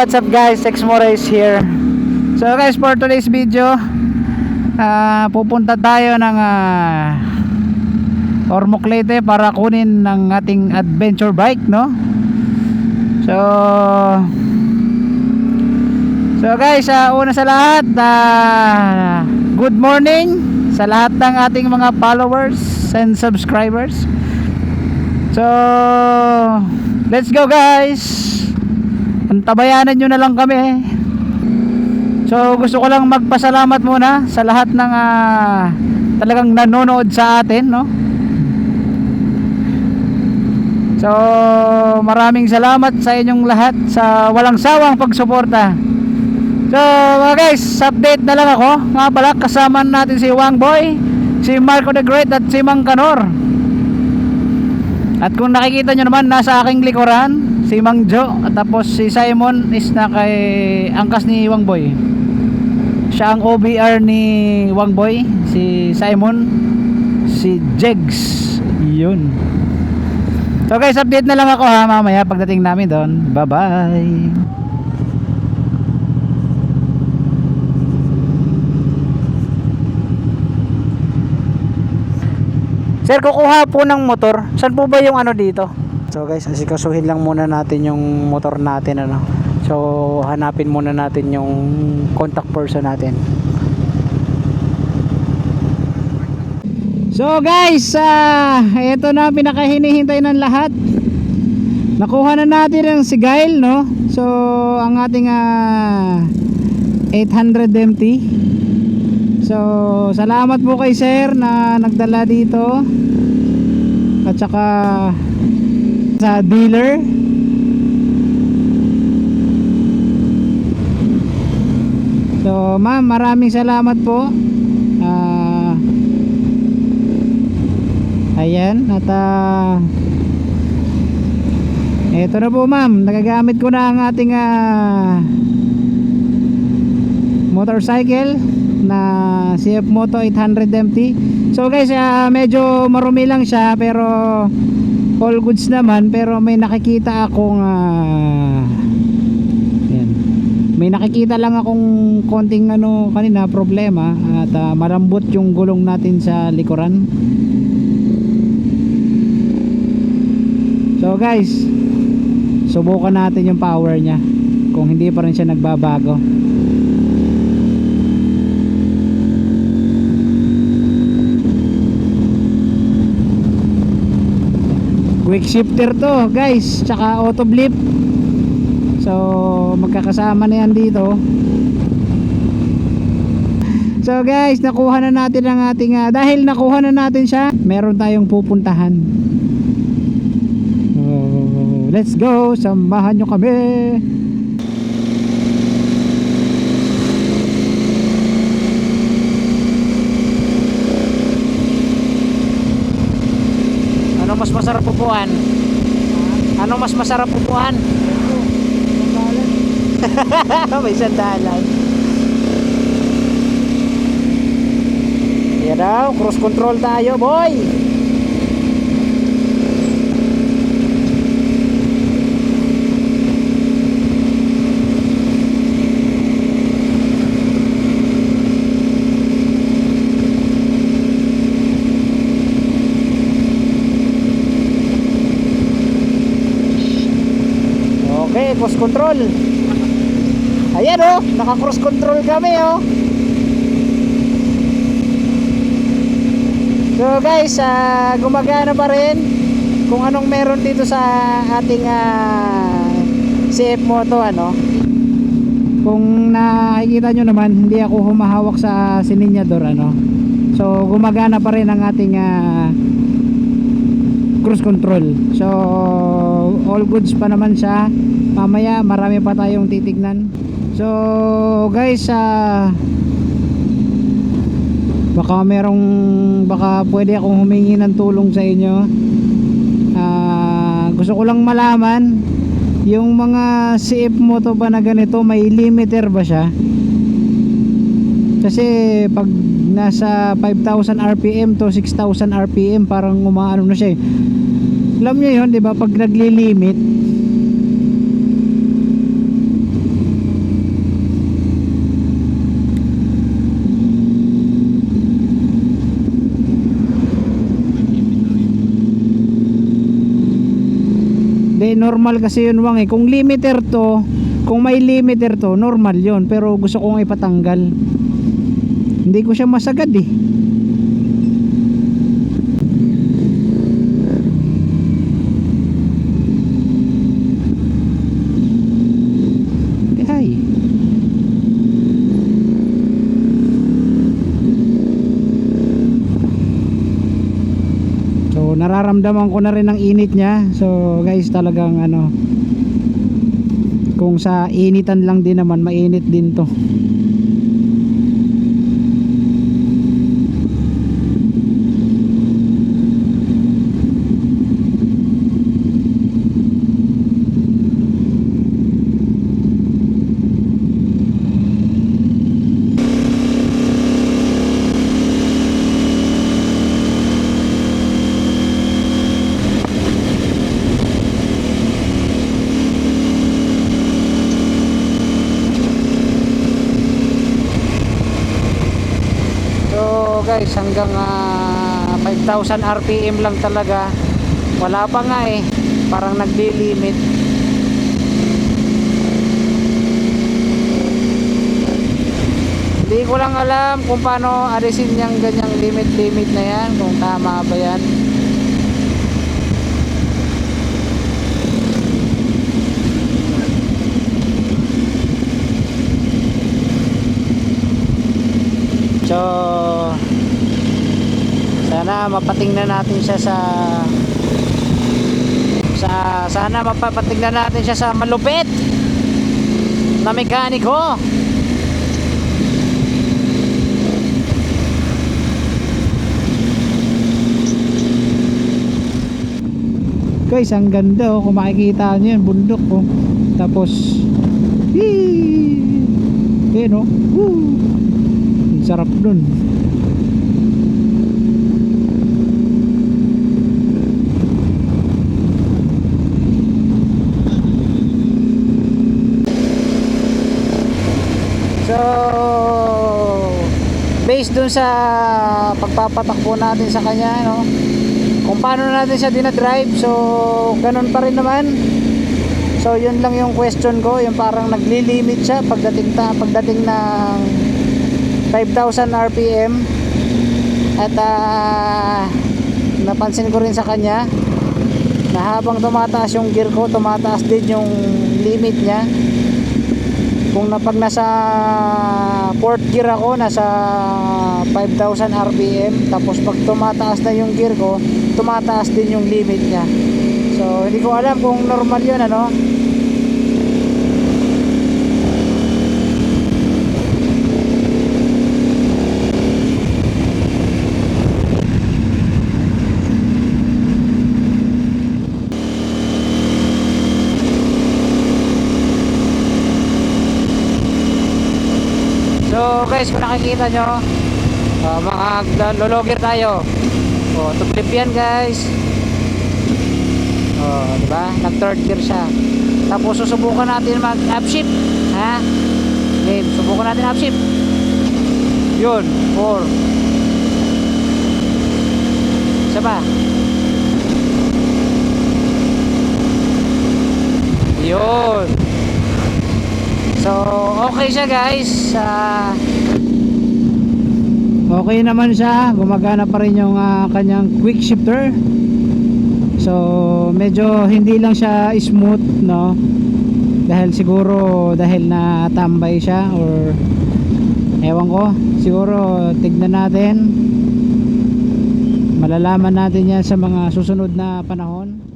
what's up guys? Tex Mores here. So guys, for today's video, ah, pupunta tayo ng uh, Ormoc Leyte para kunin ng ating adventure bike, no? So So guys, ah, una sa lahat, ah, good morning sa lahat ng ating mga followers and subscribers. So, let's go guys. Antabayanan nyo na lang kami. So, gusto ko lang magpasalamat muna sa lahat ng ah, talagang nanonood sa atin, no? So, maraming salamat sa inyong lahat sa walang sawang pagsuporta. So, mga guys, update na lang ako. Nga pala, kasama natin si Wang Boy, si Marco the Great at si Mang Kanor. At kung nakikita nyo naman, nasa aking likuran, si Mang Jo, at tapos si Simon is na kay angkas ni Wang Boy. Siya ang OBR ni Wang Boy, si Simon, si Jegs. Yun. So guys, update na lang ako ha mamaya pagdating namin doon. Bye-bye. Sir, kukuha po ng motor. Saan po ba yung ano dito? So guys, asikasuhin lang muna natin yung motor natin ano. So hanapin muna natin yung contact person natin. So guys, ah ito na pinakahinihintay ng lahat. Nakuha na natin ang sigail, no? So ang ating ah 800 MT. So salamat po kay sir na nagdala dito. At saka sa dealer. So ma'am, maraming salamat po. Ah Ayan, at ah Ito na po ma'am, nagagamit ko na ang ating ah motorcycle na CF Moto 800 MT. So guys, ah, medyo marumi lang siya pero all goods naman pero may nakikita akong ah, yan. May nakikita lang akong konting ano kanina problema at ah, malambot yung gulong natin sa likuran. So guys, subukan natin yung power niya kung hindi pa rin siya nagbabago. Quick shifter to guys, tsaka auto blip. So magkakasama na yan dito. So guys, nakuha na natin ang ating ah, dahil nakuha na natin siya, meron tayong pupuntahan. Oh, let's go, samahan nyo kami. Ano mas masarap pupuan? Ano mas masarap pupuan? May sandalan. Yan daw, cross control tayo, boy. Okay, cross control. Ayan oh, naka cross control kami oh. So guys, ah, gumagana pa rin kung anong meron dito sa ating ah, CF Moto ano. Kung nakikita nyo naman, hindi ako humahawak sa sininyador ano. So gumagana pa rin ang ating ah, cruise control. So all goods pa naman siya. Mamaya marami pa tayong titignan. So guys, ah baka merong baka pwede akong humingi ng tulong sa inyo. Ah, gusto ko lang malaman yung mga CF moto ba na ganito may limiter ba siya? Kasi pag nasa 5,000 RPM to 6,000 RPM parang umaano na siya eh. Alam niyo yun, 'di ba? Pag nagli-limit Eh, normal kasi yun wang eh. Kung limiter to, kung may limiter to, normal yun. Pero gusto kong ipatanggal. Hindi ko siya masagad eh. Ay. So nararamdaman ko na rin ang init niya. So guys talagang ano kung sa initan lang din naman mainit din to. So guys hanggang ah, 5,000 RPM lang talaga. Wala pa nga eh. Parang nagli-limit. Hindi ko lang alam kung paano alisin yung ganyang limit-limit na yan. Kung tama ba yan. So sana mapatingnan natin siya sa sa sana mapapatingnan natin siya sa malupit na mekaniko. Guys, ang ganda oh. Kung makikita nyo yun, bundok oh. Tapos, hee! Ayan oh. Woo! Sarap dun. So, based sa pagpapatakbo natin sa kanya, no? Kung paano natin siya dinadrive, so ganun pa rin naman. So, yun lang yung question ko, yung parang nagli-limit siya pagdating ta pagdating ng 5,000 RPM. At ah, napansin ko rin sa kanya na habang tumataas yung gear ko, tumataas din yung limit niya kung na pag nasa fourth gear ako nasa 5,000 RPM tapos pag tumataas na yung gear ko tumataas din yung limit niya. So hindi ko alam kung normal yun ano So guys, kung nakikita nyo, uh, mga lologger tayo. O, tuplip yan guys. O, di ba? Nag third gear siya. Tapos susubukan natin mag upshift. Ha? Game, subukan natin upshift. Yun, 4. Isa pa. Yun. So, okay siya guys. Ah, okay naman siya. Gumagana pa rin yung ah, kanyang quick shifter. So, medyo hindi lang siya smooth, no? Dahil siguro dahil na tambay siya or ewan ko. Siguro tignan natin. Malalaman natin yan sa mga susunod na panahon.